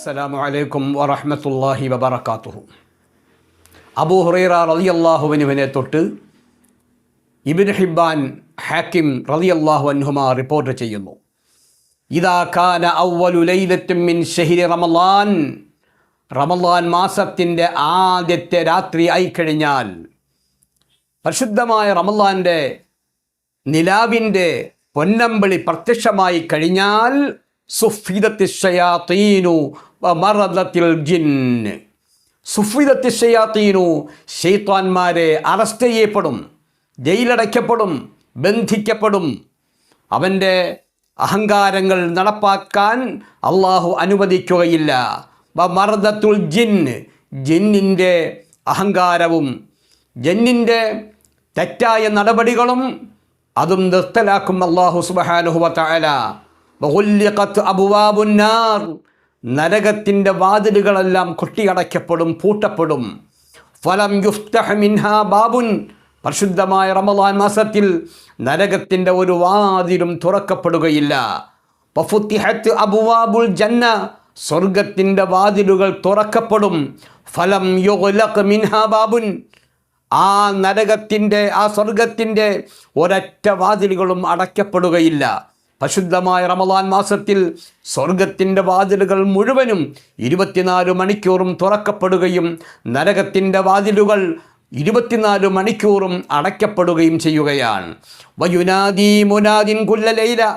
അസ്സലാമു അലൈക്കും വറഹമത്തല്ലാഹി വബറകാതുഹു. അബൂ ഹുറൈറ റളിയല്ലാഹുവിനുവിനെ തൊട്ട് ഇബിൻ ഹിബാൻ ഹാക്കിം റളിയല്ലാഹു അൻഹുമ റിപ്പോർട്ട് ചെയ്യുന്നു. ഇതാ കാന അവ്വലു ലൈലത്തുമിൻ മിൻ റമലാൻ റമലാൻ മാസത്തിന്റെ ആദ്യത്തെ രാത്രി ആയിക്കഴിഞ്ഞാൽ പരിശുദ്ധമായ റമലാന്റെ നിലാവിന്റെ പൊന്നമ്പിളി പ്രത്യക്ഷമായി കഴിഞ്ഞാൽ സുഫിദത്തി ഷയാത്തീനു മറദത്തിൽ ജിന്ന് സുഫിദത്തി ഷയാത്തീനു ഷെയ്ത്താന്മാരെ അറസ്റ്റ് ചെയ്യപ്പെടും ജയിലടയ്ക്കപ്പെടും ബന്ധിക്കപ്പെടും. അവന്റെ അഹങ്കാരങ്ങൾ നടപ്പാക്കാൻ അള്ളാഹു അനുവദിക്കുകയില്ല. മറദത്തുൽ ജിന്ന് ജിന്നിന്റെ അഹങ്കാരവും ജന്നിന്റെ തെറ്റായ നടപടികളും അതും നിർത്തലാക്കും അള്ളാഹു സുബഹാനുഹുവല നരകത്തിന്റെ വാതിലുകളെല്ലാം കൊട്ടിയടയ്ക്കപ്പെടും പൂട്ടപ്പെടും. ഫലം യുഫ്തഹ മിൻഹ ബാബുൻ. പരിശുദ്ധമായ റമദാൻ മാസത്തിൽ നരകത്തിന്റെ ഒരു വാതിലും തുറക്കപ്പെടുകയില്ല. പഫുത്തിഹത്ത് അബുവാബുൽ ജന്ന. സ്വർഗത്തിന്റെ വാതിലുകൾ തുറക്കപ്പെടും. ഫലം യുഗ്ലഖ് മിൻഹാ ബാബുൻ. ആ നരകത്തിന്റെ ആ സ്വർഗത്തിന്റെ ഒരൊറ്റ വാതിലുകളും അടയ്ക്കപ്പെടുകയില്ല. പരിശുദ്ധമായ റമദാൻ മാസത്തിൽ സ്വർഗത്തിന്റെ വാതിലുകൾ മുഴുവനും ഇരുപത്തിനാല് മണിക്കൂറും തുറക്കപ്പെടുകയും നരകത്തിന്റെ വാതിലുകൾ ഇരുപത്തിനാല് മണിക്കൂറും അടയ്ക്കപ്പെടുകയും ചെയ്യുകയാണ്. വയുനാദി മുനാദിൻ കുല്ലലൈല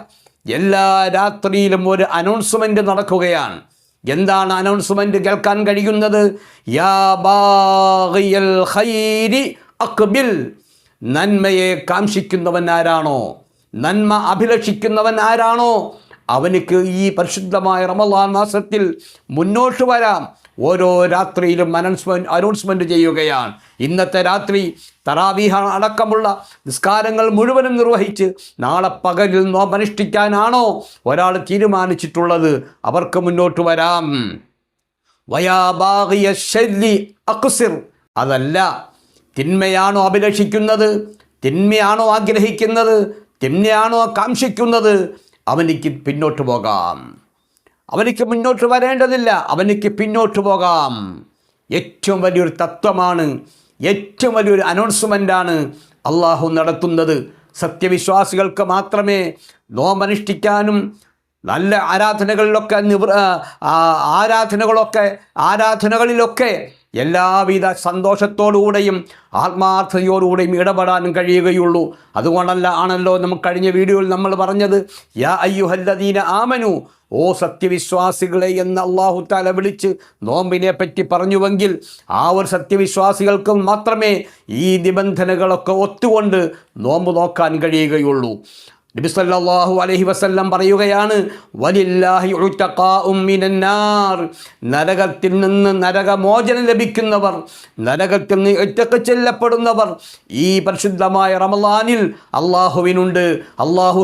എല്ലാ രാത്രിയിലും ഒരു അനൗൺസ്മെന്റ് നടക്കുകയാണ്. എന്താണ് അനൗൺസ്മെന്റ് കേൾക്കാൻ കഴിയുന്നത്? യാ ബാഗിയൽ ഖൈരി അക്ബിൽ. നന്മയെ കാംക്ഷിക്കുന്നവൻ ആരാണോ? നന്മ അഭിലഷിക്കുന്നവൻ ആരാണോ? അവനിക്ക് ഈ പരിശുദ്ധമായ റമദാൻ മാസത്തിൽ മുന്നോട്ട് വരാം. ഓരോ രാത്രിയിലും അനൗൺസ്മെന്റ് അനൗൺസ്മെന്റ് ചെയ്യുകയാണ്. ഇന്നത്തെ രാത്രി തറാവീഹ അടക്കമുള്ള നിസ്കാരങ്ങൾ മുഴുവനും നിർവഹിച്ച് നാളെ പകലിൽ നോമ്പനുഷ്ഠിക്കാനാണോ ഒരാൾ തീരുമാനിച്ചിട്ടുള്ളത്? അവർക്ക് മുന്നോട്ട് വരാം. വയാബാഹിയ ശല്ലി അക്സിർ. അതല്ല തിന്മയാണോ അഭിലഷിക്കുന്നത്? തിന്മയാണോ ആഗ്രഹിക്കുന്നത്? തിന്മയാണോ കാക്ഷിക്കുന്നത് അവനിക്ക് പിന്നോട്ട് പോകാം. അവനിക്ക് മുന്നോട്ട് വരേണ്ടതില്ല. അവനിക്ക് പിന്നോട്ട് പോകാം. ഏറ്റവും വലിയൊരു തത്വമാണ് ഏറ്റവും വലിയൊരു അനൗൺസ്മെന്റാണ് അള്ളാഹു നടത്തുന്നത്. സത്യവിശ്വാസികൾക്ക് മാത്രമേ നോമനുഷ്ഠിക്കാനും നല്ല ആരാധനകളിലൊക്കെ ആരാധനകളൊക്കെ ആരാധനകളിലൊക്കെ എല്ലാവിധ സന്തോഷത്തോടുകൂടെയും ആത്മാർത്ഥതയോടുകൂടെയും ഇടപെടാനും കഴിയുകയുള്ളൂ. അതുകൊണ്ടല്ല ആണല്ലോ നമുക്ക് കഴിഞ്ഞ വീഡിയോയിൽ നമ്മൾ പറഞ്ഞത് യാ അയ്യുഹല്ലദീന ആമനു ഓ സത്യവിശ്വാസികളെ എന്ന് അള്ളാഹു താല വിളിച്ച് നോമ്പിനെ പറ്റി പറഞ്ഞുവെങ്കിൽ ആ ഒരു സത്യവിശ്വാസികൾക്ക് മാത്രമേ ഈ നിബന്ധനകളൊക്കെ ഒത്തുകൊണ്ട് നോമ്പ് നോക്കാൻ കഴിയുകയുള്ളൂ. നബി സല്ലല്ലാഹു അലൈഹി വസല്ലം പറയുകയാണ് വലില്ലാഹി മിനന്നാർ. നരകത്തിൽ നിന്ന് നരകമോചനം ലഭിക്കുന്നവർ നരകത്തിൽ നിന്ന് ഒറ്റയ്ക്ക് ചെല്ലപ്പെടുന്നവർ ഈ പരിശുദ്ധമായ റമളാനിൽ അള്ളാഹുവിനുണ്ട്. അള്ളാഹു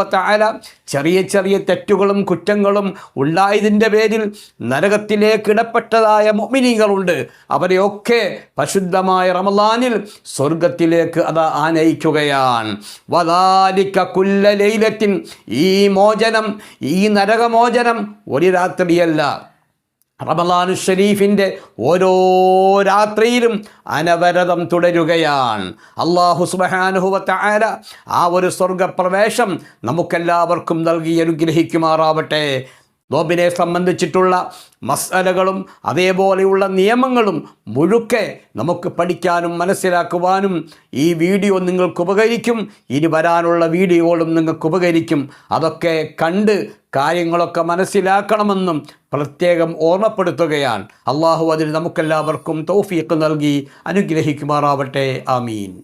വതആല ചെറിയ ചെറിയ തെറ്റുകളും കുറ്റങ്ങളും ഉണ്ടായതിന്റെ പേരിൽ നരകത്തിലേക്ക് ഇടപ്പെട്ടതായ മൊമിനികളുണ്ട് അവരെയൊക്കെ പരിശുദ്ധമായ റമളാനിൽ സ്വർഗത്തിലേക്ക് അത് ആനയിക്കുകയാണ്. വദാലിക കുല്ല ലൈലത്തിൻ ഈ മോചനം ഈ നരകമോചനം ഒരു രാത്രിയല്ല. റമലാനു ഷരീഫിന്റെ ഓരോ രാത്രിയിലും അനവരതം തുടരുകയാണ്. അള്ളാഹു സുബഹാനുഹുവത്ത ആര ആ ഒരു സ്വർഗപ്രവേശം നമുക്കെല്ലാവർക്കും നൽകി അനുഗ്രഹിക്കുമാറാവട്ടെ. നോബിനെ സംബന്ധിച്ചിട്ടുള്ള മസാലകളും അതേപോലെയുള്ള നിയമങ്ങളും മുഴുക്കെ നമുക്ക് പഠിക്കാനും മനസ്സിലാക്കുവാനും ഈ വീഡിയോ നിങ്ങൾക്ക് ഉപകരിക്കും. ഇനി വരാനുള്ള വീഡിയോകളും നിങ്ങൾക്ക് ഉപകരിക്കും. അതൊക്കെ കണ്ട് കാര്യങ്ങളൊക്കെ മനസ്സിലാക്കണമെന്നും പ്രത്യേകം ഓർമ്മപ്പെടുത്തുകയാണ്. അള്ളാഹു അതിന് നമുക്കെല്ലാവർക്കും തൗഫീഖ് നൽകി അനുഗ്രഹിക്കുമാറാവട്ടെ. ആമീൻ.